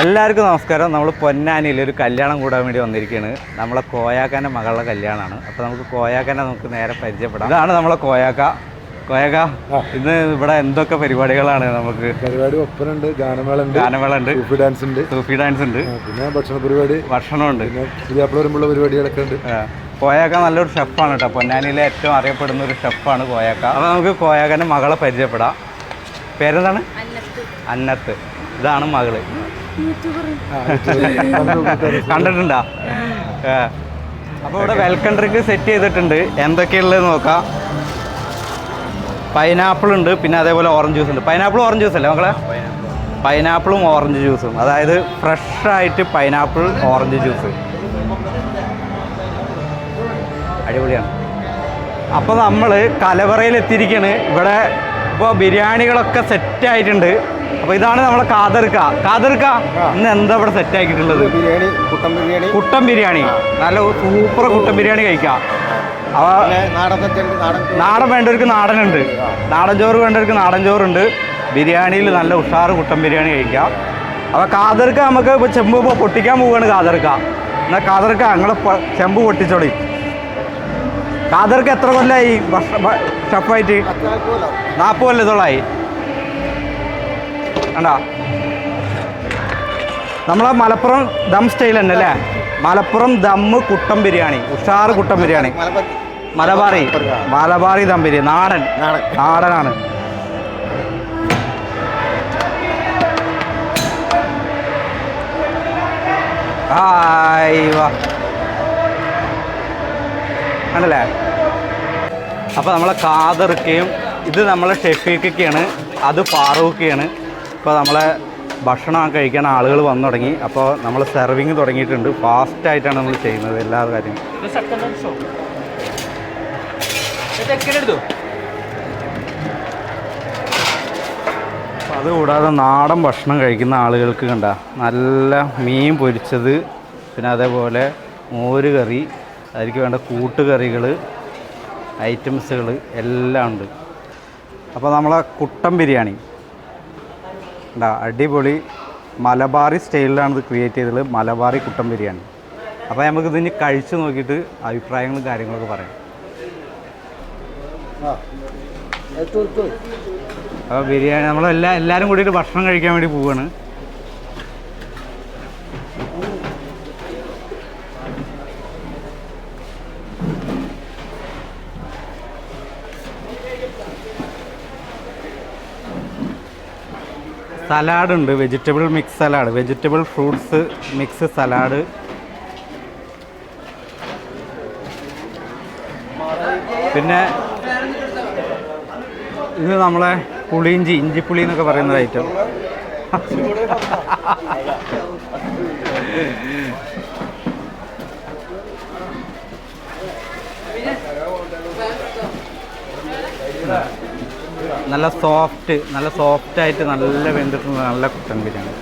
എല്ലാവർക്കും നമസ്കാരം. നമ്മൾ പൊന്നാനിയിൽ ഒരു കല്യാണം കൂടാൻ വേണ്ടി വന്നിരിക്കുകയാണ് നമ്മളെ കോയാക്കാന്റെ മകളുടെ കല്യാണമാണ്. അപ്പോൾ നമുക്ക് കോയാക്കാനെ നമുക്ക് നേരെ പരിചയപ്പെടാം. ഇതാണ് നമ്മളെ കോയാക്ക. കോയാക്ക ഇന്ന് ഇവിടെ എന്തൊക്കെ പരിപാടികളാണ് നമുക്ക്? പരിപാടി ഒപ്പനുണ്ട് ഗാനമേള ഉണ്ട് ഗാനമേള ഉണ്ട് സൂഫി ഡാൻസ് ഉണ്ട് സൂഫി ഡാൻസ് ഉണ്ട് പിന്നെ ഭക്ഷണ പരിപാടി. ഭക്ഷണമുണ്ട്. പിന്നെ പരിപാടികളൊക്കെ ഉണ്ട്. കോയാക്ക നല്ലൊരു ഷെഫാണ് കേട്ടോ. പൊന്നാനിയിലെ ഏറ്റവും അറിയപ്പെടുന്ന ഒരു ഷെഫാണ് കോയാക്ക. അപ്പോൾ നമുക്ക് കോയാക്കന്റെ മകളെ പരിചയപ്പെടാം. പേരെന്താണ്? അന്നത്ത്. ഇതാണ് മകൾ. കണ്ടിട്ടുണ്ടോ? അപ്പോൾ ഇവിടെ വെൽക്കം ഡ്രിങ്ക് സെറ്റ് ചെയ്തിട്ടുണ്ട്. എന്തൊക്കെയുള്ളത് നോക്കാം. പൈനാപ്പിൾ ഉണ്ട് പിന്നെ അതേപോലെ ഓറഞ്ച് ജ്യൂസ് ഉണ്ട്. പൈനാപ്പിളും ഓറഞ്ച് ജ്യൂസ് അല്ലേ മക്കളെ? പൈനാപ്പിളും ഓറഞ്ച് ജ്യൂസും അതായത് ഫ്രഷ് ആയിട്ട് പൈനാപ്പിൾ ഓറഞ്ച് ജ്യൂസ് അടിപൊളിയാണ്. അപ്പോൾ നമ്മൾ കലവറയിൽ എത്തിയിരിക്കുകയാണ് ഇവിടെ ഇപ്പോൾ ബിരിയാണികളൊക്കെ സെറ്റ് അപ്പോൾ ഇതാണ് നമ്മളെ കാതർക്ക. കാതർക്ക ഇന്ന് എന്താ ഇവിടെ സെറ്റ് ആക്കിയിട്ടുള്ളത്? ബിരിയാണി കുട്ടൻ ബിരിയാണി. കുട്ടൻ ബിരിയാണി. നല്ല സൂപ്പർ കുട്ടൻ ബിരിയാണി കഴിക്കാം. അവ നാടൻ വേണ്ടവർക്ക് നാടനുണ്ട്. നാടൻ ചോറ് വേണ്ടവർക്ക് നാടൻ ചോറുണ്ട്. ബിരിയാണിയിൽ നല്ല ഉഷാറ് കുട്ടൻ ബിരിയാണി കഴിക്കാം. അപ്പോൾ കാതർക്ക നമുക്ക് ഇപ്പോൾ ചെമ്പ് ഇപ്പോൾ പൊട്ടിക്കാൻ പോവുകയാണ് കാതർക്ക. എന്നാൽ കാതർക്ക ഞങ്ങൾ ചെമ്പ് പൊട്ടിച്ചോളി. കാതർക്ക് എത്ര കൊല്ലമായി ഷപ്പായിട്ട് നാൽപ്പത് കൊല്ലത്തോളായി. കണ്ടാ? നമ്മളെ മലപ്പുറം ദം സ്റ്റൈൽ തന്നെ അല്ലേ? മലപ്പുറം ദമ്മ് കുട്ടൻ ബിരിയാണി. ഉഷാറ് കുട്ടൻ ബിരിയാണി. മലബാറി. മലബാറി ദം ബിരിയാണി. നാടൻ. നാടൻ. നാടനാണ്. ആണല്ലേ അപ്പൊ അപ്പോൾ നമ്മളെ കാതറുക്കയും ഇത് നമ്മളെ ഷെഫീക്കൊക്കെയാണ് അത് ഫാറൂഖിയാണ്. ഇപ്പോൾ നമ്മളെ ഭക്ഷണം കഴിക്കാൻ ആളുകൾ വന്നു തുടങ്ങി. അപ്പോൾ നമ്മൾ സെർവിങ് തുടങ്ങിയിട്ടുണ്ട്. ഫാസ്റ്റായിട്ടാണ് നമ്മൾ ചെയ്യുന്നത് എല്ലാ കാര്യവും. അതുകൂടാതെ നാടൻ ഭക്ഷണം കഴിക്കുന്ന ആളുകൾക്ക് കണ്ട നല്ല മീൻ പൊരിച്ചത് പിന്നെ അതേപോലെ മോര് കറി അതിലേക്ക് വേണ്ട കൂട്ടുകറികൾ ഐറ്റംസുകൾ എല്ലാം ഉണ്ട്. അപ്പോൾ നമ്മളെ കുട്ടൻ ബിരിയാണി. അടിപൊളി മലബാറി സ്റ്റൈലിലാണ് ഇത് ക്രിയേറ്റ് ചെയ്തത്. മലബാറി കുട്ടൻ ബിരിയാണി. അപ്പോൾ നമുക്ക് ഇതിന് കഴിച്ച് നോക്കിയിട്ട് അഭിപ്രായങ്ങളും കാര്യങ്ങളൊക്കെ പറയാം. അപ്പോൾ ബിരിയാണി നമ്മളെല്ലാ എല്ലാവരും കൂടിയിട്ട് ഭക്ഷണം കഴിക്കാൻ വേണ്ടി പോവുകയാണ് സലാഡ് ഉണ്ട് vegetable mix salad. Vegetable fruits mix salad. പിന്നെ ഇത് നമ്മളെ പുളിയിഞ്ചി ഇഞ്ചിപ്പുളി എന്നൊക്കെ പറയുന്ന ഐറ്റം ഐറ്റം നല്ല സോഫ്റ്റ് നല്ല സോഫ്റ്റ് ആയിട്ട് നല്ല വെന്തിട്ടുള്ള നല്ല കുട്ടൻ ബിരിയാണി.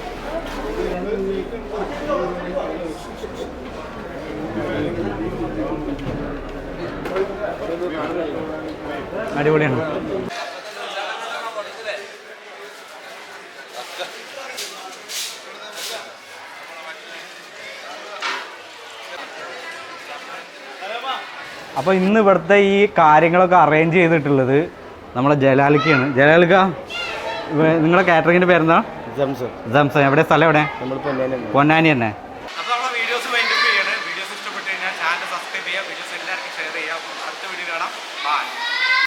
അടിപൊളിയാണ്. അപ്പോൾ ഇന്ന് ഇവിടുത്തെ ഈ കാര്യങ്ങളൊക്കെ അറേഞ്ച് ചെയ്തിട്ടുള്ളത് നമ്മളെ ജലാലിക്കയാണ് ജലാലിക്ക നിങ്ങളുടെ നിങ്ങളെ കാറ്ററിങ്ങിന്റെ പേരെന്താ? ജംസം സംസം എവിടെ? സ്ഥലം എവിടെ? പൊന്നാനി തന്നെ.